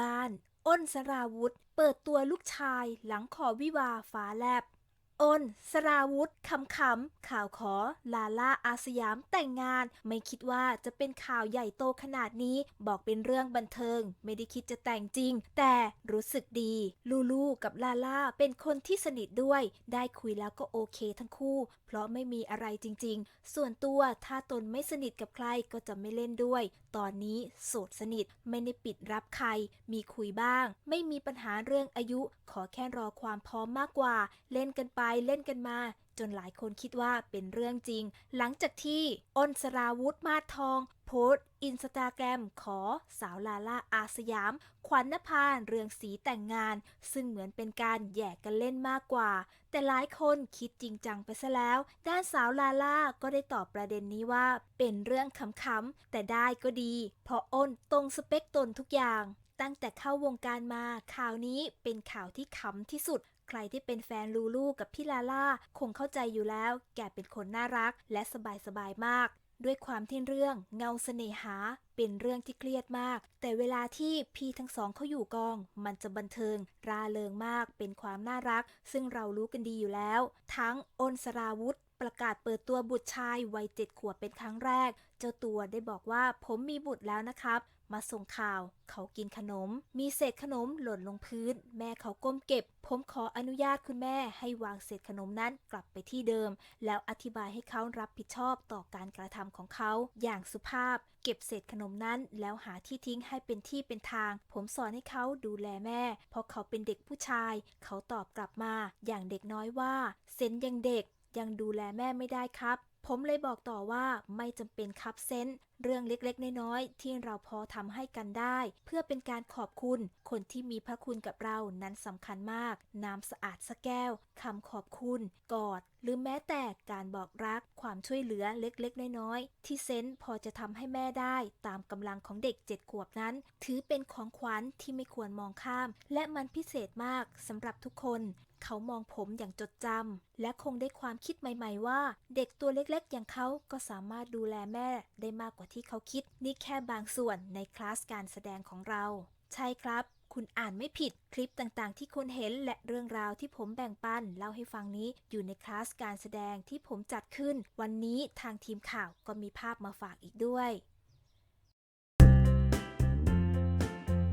บ้าน อ้นสราวุธ เปิดตัวลูกชายหลังขอวิวาฟ้าแลบ อนสราวุธคำคำๆข่าวขอ ลาล่าอาสยามแต่งงาน ไม่คิดว่าจะเป็นข่าวใหญ่โตขนาดนี้ บอกเป็นเรื่องบันเทิง ไม่ได้คิดจะแต่งจริง แต่รู้สึกดี ลูลูกับลาล่าเป็นคนที่สนิทด้วย ได้คุยแล้วก็โอเคทั้งคู่ เพราะไม่มีอะไรจริง ๆ ส่วนตัวถ้าตนไม่สนิทกับใครก็จะไม่เล่นด้วย ตอนนี้โสดสนิทไม่ได้ปิดรับใคร มีคุยบ้าง ไม่มีปัญหาเรื่องอายุ ขอแค่รอความพร้อมมากกว่า เล่นกันไปเล่นกันมา จนหลายคนคิดว่าเป็นเรื่องจริง หลังจากที่อ้นสราวุธมาทอง โพสอินสตาแกรมขอสาวลาล่าอาสยาม ขวัญนภาเรืองสีแต่งงาน ซึ่งเหมือนเป็นการแย่กันเล่นมากกว่า แต่หลายคนคิดจริงจังไปซะแล้ว ด้านสาวลาล่าก็ได้ตอบประเด็นนี้ว่า เป็นเรื่องขำๆแต่ได้ก็ดี เพราะอ้นตรงสเปคตนทุกอย่าง ตั้งแต่เข้าวงการมาข่าวนี้เป็นข่าวที่ขำที่สุด ใครที่เป็นแฟนลูลูกับพี่ลาล่า คงเข้าใจอยู่แล้ว แกเป็นคนน่ารักและสบายๆมาก ด้วยความที่เรื่องเงาเสน่หาเป็นเรื่องที่เครียดมาก แต่เวลาที่พี่ทั้งสองเขาอยู่กอง มันจะบันเทิง ราเริงมาก เป็นความน่ารัก ซึ่งเรารู้กันดีอยู่แล้ว ทั้งอนสราวุธ ประกาศเปิดตัวบุตรชายวัยเจ็ดขวบเป็นครั้งแรก เจ้าตัวได้บอกว่าผมมีบุตรแล้วนะครับ มาส่งข่าว เขากินขนม มีเศษขนมหล่นลงพื้น แม่เขาก้มเก็บ ผมขออนุญาตคุณแม่ให้วางเศษขนมนั้นกลับไปที่เดิม แล้วอธิบายให้เขารับผิดชอบต่อการกระทำของเขา อย่างสุภาพ เก็บเศษขนมนั้น แล้วหาที่ทิ้งให้เป็นที่เป็นทาง ผมสอนให้เขาดูแลแม่ เพราะเขาเป็นเด็กผู้ชาย เขาตอบกลับมา อย่างเด็กน้อยว่าเซนยังเด็ก ยังดูแลแม่ไม่ได้ครับ ผมเลยบอกต่อว่าไม่จำเป็นครับเซนเรื่องเล็กๆ น้อยๆ ที่เราพอทำให้กันได้ เพื่อเป็นการขอบคุณ คนที่มีพระคุณกับเรานั้นสำคัญมาก น้ำสะอาดสักแก้วคำขอบคุณ กอด หรือแม้แต่การบอกรัก ความช่วยเหลือเล็กๆ น้อยๆ ที่เซนพอจะทำให้แม่ได้ตามกำลังของเด็กเจ็ดขวบนั้น ถือเป็นของขวัญที่ไม่ควรมองข้าม และมันพิเศษมากสำหรับทุกคน เขามองผมอย่างจดจำและคงได้ความคิดใหม่ ๆ ว่า เด็กตัวเล็กๆ อย่างเขาก็สามารถดูแลแม่ได้มากกว่าที่เขาคิด นี่แค่บางส่วนในคลาสการแสดงของเรา ใช่ครับคุณอ่านไม่ผิดคลิปต่างๆ ที่คุณเห็นและเรื่องราวที่ผมแบ่งปันเล่าให้ฟังนี้อยู่ในคลาสการแสดงที่ผมจัดขึ้น วันนี้ทางทีมข่าวก็มีภาพมาฝากอีกด้วย